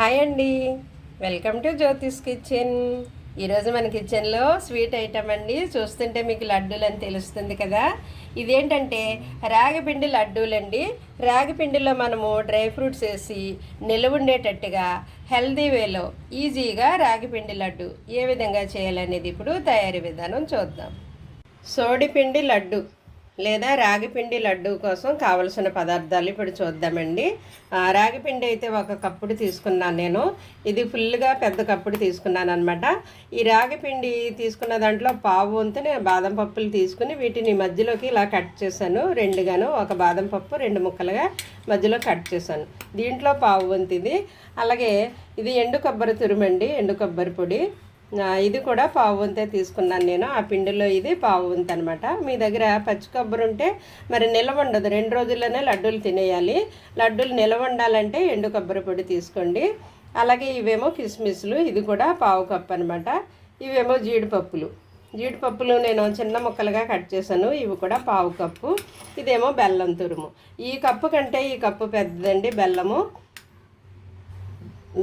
Hi అండి. Welcome to Jyothish kitchen. ఈరోజు మన కిచెన్లో స్వీట్ ఐటమ్ అండి. చూస్తుంటే మీకు లడ్డూలు అని తెలుస్తుంది కదా. ఇదేంటంటే రాగిపిండి లడ్డూలండి. రాగిపిండిలో మనము డ్రై ఫ్రూట్స్ వేసి నిలవుండేటట్టుగా హెల్దీ వేలో ఈజీగా రాగిపిండి లడ్డు ఏ విధంగా చేయాలనేది ఇప్పుడు తయారీ విధానం చూద్దాం. సోడిపిండి లడ్డు. లేదా రాగిపిండి లడ్డు కోసం కావలసిన పదార్థాలు ఇప్పుడు చూద్దామండి. రాగిపిండి అయితే ఒక కప్పుడు తీసుకున్నాను నేను. ఇది ఫుల్గా పెద్ద కప్పుడు తీసుకున్నాను అనమాట ఈ రాగిపిండి తీసుకున్న దాంట్లో పావు వంతు నేను బాదం పప్పులు తీసుకుని వీటిని మధ్యలోకి ఇలా కట్ చేశాను. రెండుగాను ఒక బాదం పప్పు రెండు ముక్కలుగా మధ్యలో కట్ చేశాను. దీంట్లో పావు వంతు ఇది. అలాగే ఇది ఎండు కొబ్బరి తురుమండి ఎండు కొబ్బరి పొడి. ఇది కూడా పావు వంతే తీసుకున్నాను నేను. ఆ పిండిలో ఇది పావు వంత అనమాట మీ దగ్గర పచ్చి కొబ్బరి ఉంటే మరి నిలవ ఉండదు. రెండు రోజుల్లోనే లడ్డూలు తినేయాలి. లడ్డూలు నిలవ ఉండాలంటే ఎండు కొబ్బరి పొడి తీసుకోండి. అలాగే ఇవేమో కిస్మిస్లు ఇది కూడా పావు కప్పు అనమాట ఇవేమో జీడిపప్పులు. జీడిపప్పులు నేను చిన్న ముక్కలుగా కట్ చేశాను. ఇవి కూడా పావు కప్పు. ఇదేమో బెల్లం తురుము. ఈ కప్పు కంటే ఈ కప్పు పెద్దదండి బెల్లము.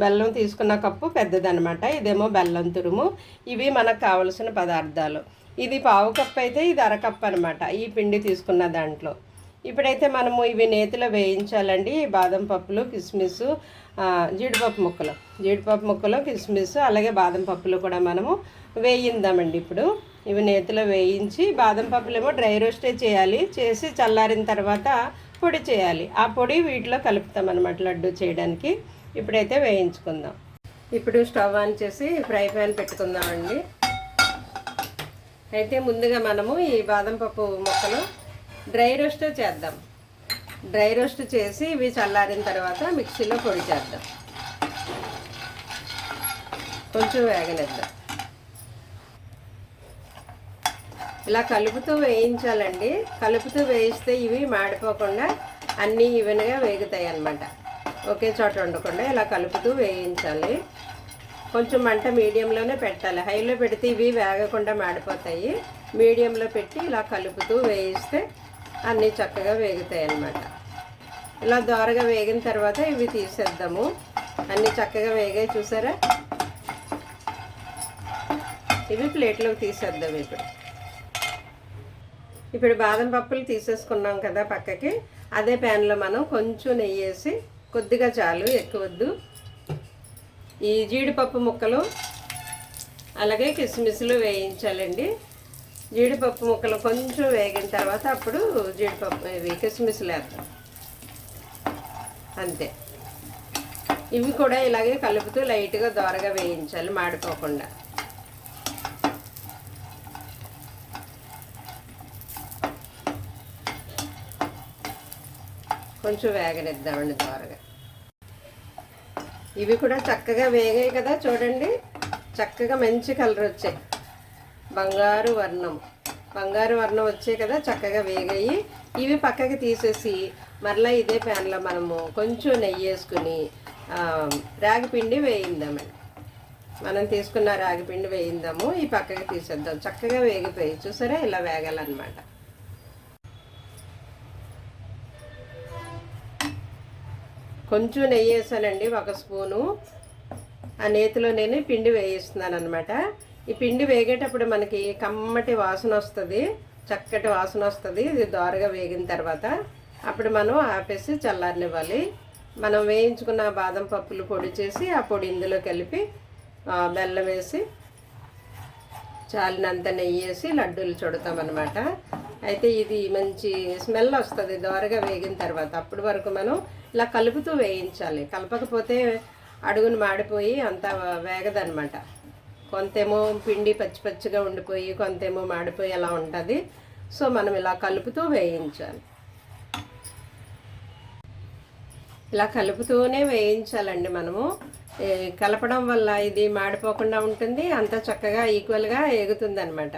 బెల్లం తీసుకున్న కప్పు పెద్దదనమాట ఇదేమో బెల్లం తురుము. ఇవి మనకు కావలసిన పదార్థాలు. ఇది పావు కప్పు అయితే ఇది అరకప్పు అనమాట ఈ పిండి తీసుకున్న దాంట్లో. ఇప్పుడైతే మనము ఇవి నేతిలో వేయించాలండి. బాదం పప్పులు కిస్మిస్ జీడిపప్పు ముక్కలు. జీడిపప్పు ముక్కలు కిస్మిస్ అలాగే బాదం పప్పులు కూడా మనము వేయిందామండి ఇప్పుడు. ఇవి నేతిలో వేయించి బాదం పప్పులేమో డ్రై రోస్టే చేయాలి. చేసి చల్లారిన తర్వాత పొడి చేయాలి. ఆ పొడి వీటిలో కలుపుతాం అనమాట లడ్డు చేయడానికి. ఇప్పుడైతే వేయించుకుందాం. ఇప్పుడు స్టవ్ ఆన్ చేసి ఫ్రై ప్యాన్ పెట్టుకుందామండి. అయితే ముందుగా మనము ఈ బాదం పప్పు ముక్కలు డ్రై రోస్ట్ చేద్దాం. డ్రై రోస్ట్ చేసి ఇవి చల్లారిన తర్వాత మిక్సీలో పొడి చేద్దాం. కొంచెం వేగనిద్దాం. ఇలా కలుపుతూ వేయించాలండి. కలుపుతూ వేయిస్తే ఇవి మాడిపోకుండా అన్నీ ఈవెన్గా వేగుతాయి అన్నమాట ఒకే చోట ఉండకుండా ఇలా కలుపుతూ వేయించాలి. కొంచెం మంట మీడియంలోనే పెట్టాలి. హైలో పెడితే ఇవి వేగకుండా మాడిపోతాయి. మీడియంలో పెట్టి ఇలా కలుపుతూ వేయిస్తే అన్నీ చక్కగా వేగుతాయి అన్నమాట. ఇలా దోరగా వేగిన తర్వాత ఇవి తీసేద్దాము. అన్నీ చక్కగా వేగాయి చూసారా? ఇవి ప్లేట్లోకి తీసేద్దాం ఇప్పుడు. ఇప్పుడు బాదం పప్పులు తీసేసుకున్నాం కదా పక్కకి. అదే ప్యాన్లో మనం కొంచెం నెయ్యి వేసి కొద్దిగా చాలు ఎక్కువ వద్దు. ఈ జీడిపప్పు ముక్కలు అలాగే కిస్మిస్లు వేయించాలండి. జీడిపప్పు ముక్కలు కొంచెం వేగిన తర్వాత అప్పుడు జీడిపప్పు ఇవి కిస్మిస్లు వేస్తాం అంతే. ఇవి కూడా ఇలాగే కలుపుతూ లైట్గా దోరగా వేయించాలి మాడిపోకుండా. కొంచెం వేగనిద్దామండి దోరగా. ఇవి కూడా చక్కగా వేగాయి కదా చూడండి. చక్కగా మంచి కలర్ వచ్చాయి. బంగారు వర్ణం. బంగారు వర్ణం వచ్చాయి కదా చక్కగా వేగాయి. ఇవి పక్కకి తీసేసి మరలా ఇదే ప్యాన్లో మనము కొంచెం నెయ్యి వేసుకుని రాగిపిండి వేయిందామండి. మనం తీసుకున్న రాగిపిండి వేయిందాము ఈ పక్కకి తీసేద్దాం. చక్కగా వేగిపోయి చూసారా? ఇలా వేగాలన్నమాట. కొంచెం నెయ్యి వేసానండి ఒక స్పూను. ఆ నేతిలో నేను పిండి వేయిస్తున్నాను అనమాట ఈ పిండి వేగేటప్పుడు మనకి కమ్మటి వాసన వస్తుంది చక్కటి వాసన వస్తుంది ఇది దోరగా వేగిన తర్వాత అప్పుడు మనం ఆపేసి చల్లారనివ్వాలి. మనం వేయించుకున్న బాదం పప్పులు పొడి చేసి ఆ పొడి ఇందులో కలిపి బెల్లం వేసి చాలినంత నెయ్యి వేసి లడ్డూలు చుడతామన్నమాట. అయితే ఇది మంచి స్మెల్ వస్తుంది దోరగా వేగిన తర్వాత అప్పటి వరకు మనం ఇలా కలుపుతూ వేయించాలి. కలపకపోతే అడుగును మాడిపోయి అంత వేగదనమాట కొంతేమో పిండి పచ్చి పచ్చిగా ఉండిపోయి కొంతేమో మాడిపోయి అలా ఉంటుంది. సో మనం ఇలా కలుపుతూ వేయించాలి. ఇలా కలుపుతూనే వేయించాలండి మనము. కలపడం వల్ల ఇది మాడిపోకుండా ఉంటుంది. అంత చక్కగా ఈక్వల్గా ఎగుతుంది అనమాట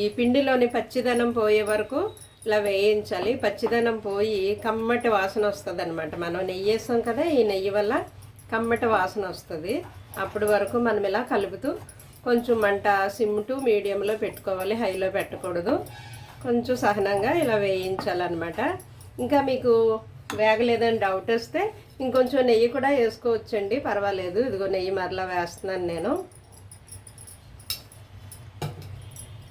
ఈ పిండిలోని పచ్చిదనం పోయే వరకు ఇలా వేయించాలి. పచ్చిదనం పోయి కమ్మటి వాసన వస్తుంది అనమాట మనం నెయ్యి వేస్తాం కదా ఈ నెయ్యి వల్ల కమ్మటి వాసన వస్తుంది. అప్పటి వరకు మనం ఇలా కలుపుతూ కొంచెం మంట సిమ్ టు మీడియంలో పెట్టుకోవాలి. హైలో పెట్టకూడదు. కొంచెం సహనంగా ఇలా వేయించాలన్నమాట. ఇంకా మీకు వేగలేదని డౌట్ వస్తే ఇంకొంచెం నెయ్యి కూడా వేసుకోవచ్చండి. పర్వాలేదు. ఇదిగో నెయ్యి మరలా వేస్తున్నాను నేను.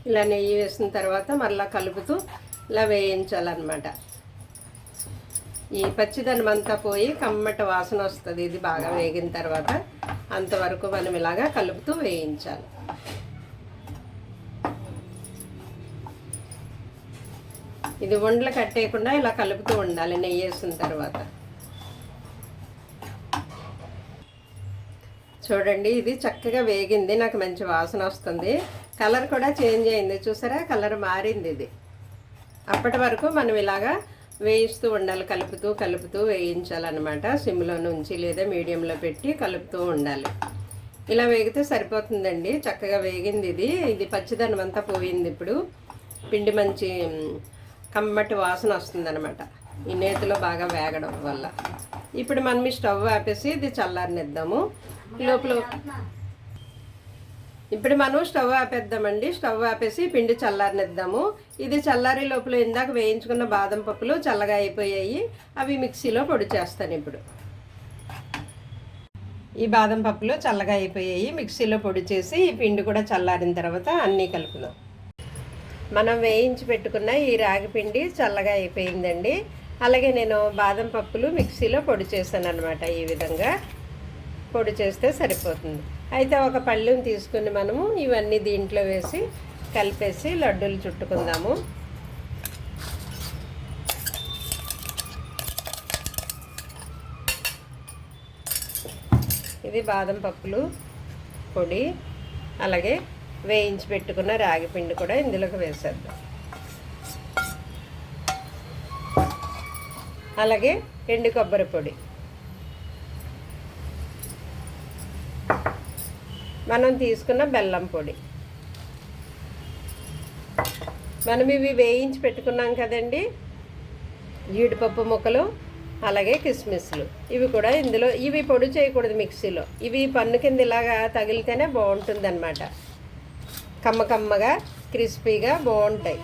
ఇలా నెయ్యి వేసిన తర్వాత మరలా కలుపుతూ ఇలా వేయించాలన్నమాట. ఈ పచ్చిదనం అంతా పోయి కమ్మటి వాసన వస్తుంది ఇది బాగా వేగిన తర్వాత అంతవరకు మనం ఇలాగా కలుపుతూ వేయించాలి. ఇది ఉండలు కట్టేయకుండా ఇలా కలుపుతూ ఉండాలి నెయ్యి వేసిన తర్వాత. చూడండి ఇది చక్కగా వేగింది నాకు మంచి వాసన వస్తుంది. కలర్ కూడా చేంజ్ అయింది చూసారా? కలర్ మారింది ఇది. అప్పటి వరకు మనం ఇలాగా వేయిస్తూ ఉండాలి కలుపుతూ కలుపుతూ వేయించాలన్నమాట. సిమ్లో నుంచి లేదా మీడియంలో పెట్టి కలుపుతూ ఉండాలి. ఇలా వేగితే సరిపోతుందండి. చక్కగా వేగింది ఇది. ఇది పచ్చిదనం అంతా పోయింది ఇప్పుడు. పిండి మంచి కమ్మటి వాసన వస్తుందన్నమాట. ఈ నేతిలో బాగా వేగడం వల్ల. ఇప్పుడు మనం ఈ స్టవ్ ఆపేసి ఇది చల్లారనిద్దాము. లోపల ఇప్పుడు మనం స్టవ్ ఆపేద్దామండి. స్టవ్ ఆపేసి పిండి చల్లారనిద్దాము. ఇది చల్లారి లోపల ఇందాక వేయించుకున్న బాదం పప్పులు చల్లగా అయిపోయాయి. అవి మిక్సీలో పొడి చేస్తాను ఇప్పుడు. ఈ బాదం పప్పులు చల్లగా అయిపోయాయి. మిక్సీలో పొడి చేసి ఈ పిండి కూడా చల్లారిన తర్వాత అన్నీ కలుపుదాం. మనం వేయించి పెట్టుకున్న ఈ రాగి పిండి చల్లగా అయిపోయిందండి. అలాగే నేను బాదం పప్పులు మిక్సీలో పొడి చేశాను అనమాట ఈ విధంగా. పొడి చేస్తే సరిపోతుంది. అయితే ఒక పళ్ళెం తీసుకుని మనము ఇవన్నీ దీంట్లో వేసి కలిపేసి లడ్డూలు చుట్టుకుందాము. ఇది బాదం పప్పులు పొడి అలాగే వేయించి పెట్టుకున్న రాగి పిండి కూడా ఇందులోకి వేసేద్దాం. అలాగే ఎండు కొబ్బరి పొడి. మనం తీసుకున్న బెల్లం పొడి. మనం ఇవి వేయించి పెట్టుకున్నాం కదండి. జీడిపప్పు ముక్కలు అలాగే కిస్మిస్లు. ఇవి కూడా ఇందులో ఇవి పొడి చేయకూడదు మిక్సీలో. ఇవి పన్ను కింద ఇలాగా తగిలితేనే బాగుంటుంది అనమాట కమ్మ కమ్మగా క్రిస్పీగా బాగుంటాయి.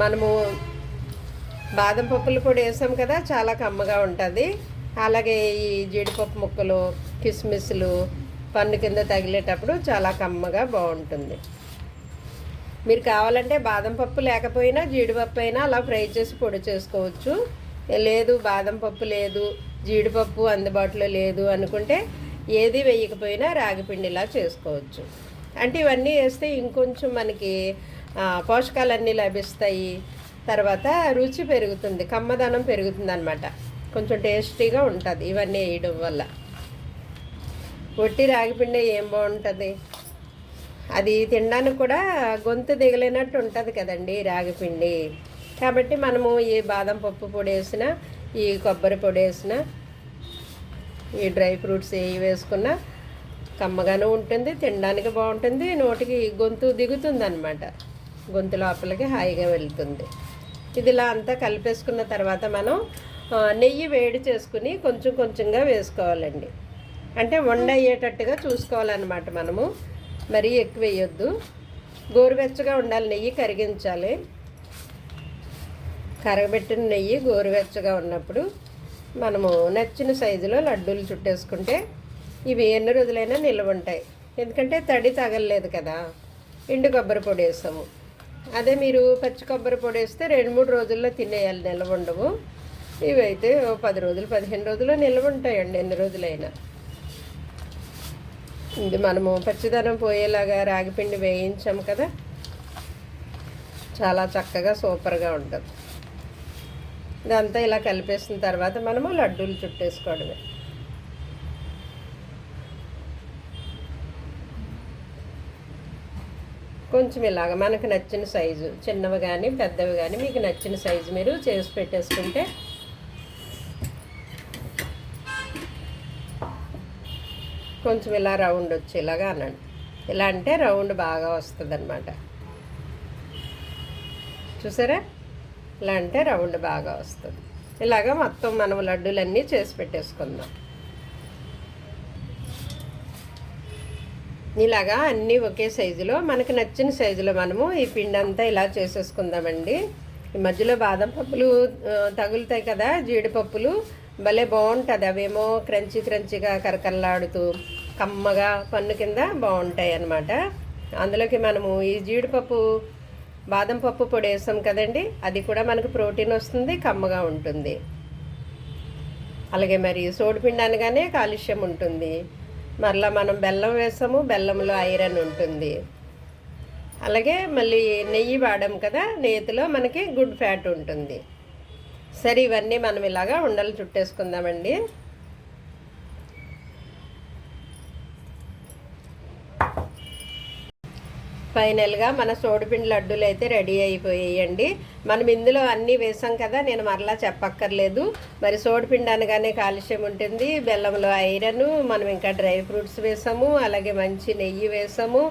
మనము బాదం పప్పులు కూడా వేసాం కదా చాలా కమ్మగా ఉంటుంది. అలాగే ఈ జీడిపప్పు ముక్కలు కిస్మిస్లు పన్ను కింద తగిలేటప్పుడు చాలా కమ్మగా బాగుంటుంది. మీరు కావాలంటే బాదం పప్పు లేకపోయినా జీడిపప్పు అయినా అలా ఫ్రై చేసి పొడి చేసుకోవచ్చు. లేదు బాదం పప్పు లేదు జీడిపప్పు అందుబాటులో లేదు అనుకుంటే ఏది వేయకపోయినా రాగిపిండిలా చేసుకోవచ్చు. అంటే ఇవన్నీ వేస్తే ఇంకొంచెం మనకి పోషకాలన్నీ లభిస్తాయి. తర్వాత రుచి పెరుగుతుంది కమ్మదనం పెరుగుతుంది అనమాట కొంచెం టేస్టీగా ఉంటుంది ఇవన్నీ వేయడం వల్ల. ఒట్టి రాగిపిండి ఏం బాగుంటుంది? అది తినడానికి కూడా గొంతు దిగలేనట్టు ఉంటుంది కదండి రాగిపిండి కాబట్టి మనము ఈ బాదం పప్పు పొడి వేసిన ఈ కొబ్బరి పొడి వేసిన ఈ డ్రై ఫ్రూట్స్ ఏ వేసుకున్నా కమ్మగానే ఉంటుంది తినడానికి బాగుంటుంది నోటికి గొంతు దిగుతుంది అనమాట గొంతు లోపలికి హాయిగా వెళ్తుంది. ఇది ఇలా అంతా కలిపేసుకున్న తర్వాత మనం నెయ్యి వేడి చేసుకుని కొంచెం కొంచెంగా వేసుకోవాలండి. అంటే వండ అయ్యేటట్టుగా చూసుకోవాలన్నమాట మనము. మరీ ఎక్కువ వేయొద్దు గోరువెచ్చగా ఉండాలి నెయ్యి కరిగించాలి. కరగబెట్టిన నెయ్యి గోరువెచ్చగా ఉన్నప్పుడు మనము నచ్చిన సైజులో లడ్డూలు చుట్టేసుకుంటే ఇవి ఎన్ని రోజులైనా నిల్వ ఉంటాయి. ఎందుకంటే తడి తగలలేదు కదా. ఎండు కొబ్బరి పొడి వేస్తాము. అదే మీరు పచ్చి కొబ్బరి పొడి వేస్తే రెండు మూడు రోజుల్లో తినేయాలి నిల్వ ఉండవు. ఇవైతే పది రోజులు పదిహేను రోజులు నిల్వ ఉంటాయండి ఎన్ని రోజులైనా. ఇది మనము పచ్చిదనం పోయేలాగా రాగిపిండి వేయించాము కదా. చాలా చక్కగా సూపర్గా ఉంటుంది. ఇదంతా ఇలా కలిపేసిన తర్వాత మనము లడ్డూలు చుట్టేసుకోవడమే. కొంచెం ఇలాగ మనకు నచ్చిన సైజు చిన్నవి కానీ పెద్దవి కానీ మీకు నచ్చిన సైజు మీరు చేసి పెట్టేసుకుంటే కొంచెం ఇలా రౌండ్ వచ్చేలాగా అనండి. ఇలా అంటే రౌండ్ బాగా వస్తుంది అనమాట చూసారా? ఇలా అంటే రౌండ్ బాగా వస్తుంది. ఇలాగ మొత్తం మనం లడ్డూలన్నీ చేసి పెట్టేసుకుందాం. ఇలాగా అన్నీ ఒకే సైజులో మనకు నచ్చిన సైజులో మనము ఈ పిండి అంతా ఇలా చేసేసుకుందామండి. ఈ మధ్యలో బాదం పప్పులు తగులుతాయి కదా జీడిపప్పులు భలే బాగుంటుంది. అవేమో క్రంచి క్రంచిగా కరకరలాడుతూ కమ్మగా పన్ను కింద బాగుంటాయి అన్నమాట అందులోకి మనము ఈ జీడిపప్పు బాదం పప్పు పొడి వేస్తాం కదండి. అది కూడా మనకు ప్రోటీన్ వస్తుంది కమ్మగా ఉంటుంది. అలాగే మరి సోడిపిండి అనగానే కాలుష్యం ఉంటుంది. మరలా మనం బెల్లం వేస్తాము బెల్లంలో ఐరన్ ఉంటుంది. అలాగే మళ్ళీ నెయ్యి వాడాం కదా నేతిలో మనకి గుడ్ ఫ్యాట్ ఉంటుంది. సరే ఇవన్నీ మనం ఇలాగా ఉండలు చుట్టేసుకుందామండి. ఫైనల్గా మన సోడిపిండి లడ్డూలు అయితే రెడీ అయిపోయాయండి. మనం ఇందులో అన్నీ వేసాం కదా నేను మరలా చెప్పక్కర్లేదు. మరి సోడిపిండి అనగానే కాలుష్యం ఉంటుంది బెల్లంలో ఐరన్ మనం ఇంకా డ్రై ఫ్రూట్స్ వేసాము అలాగే మంచి నెయ్యి వేసాము.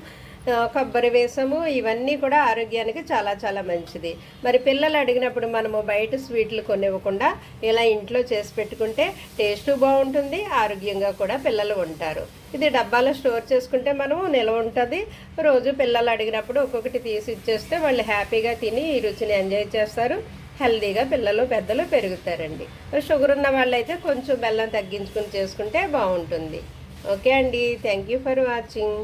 కొబ్బరి వేసము ఇవన్నీ కూడా ఆరోగ్యానికి చాలా చాలా మంచిది. మరి పిల్లలు అడిగినప్పుడు మనము బయట స్వీట్లు కొనివ్వకుండా ఇలా ఇంట్లో చేసి పెట్టుకుంటే టేస్ట్ బాగుంటుంది ఆరోగ్యంగా కూడా పిల్లలు ఉంటారు. ఇది డబ్బాలో స్టోర్ చేసుకుంటే మనము నిల్వ ఉంటుంది. రోజు పిల్లలు అడిగినప్పుడు ఒక్కొక్కటి తీసి ఇచ్చేస్తే వాళ్ళు హ్యాపీగా తిని ఈ రుచిని ఎంజాయ్ చేస్తారు. హెల్దీగా పిల్లలు పెద్దలు పెరుగుతారండి. షుగర్ ఉన్న వాళ్ళైతే కొంచెం బెల్లం తగ్గించుకుని చేసుకుంటే బాగుంటుంది. ఓకే అండి. Thank you for watching.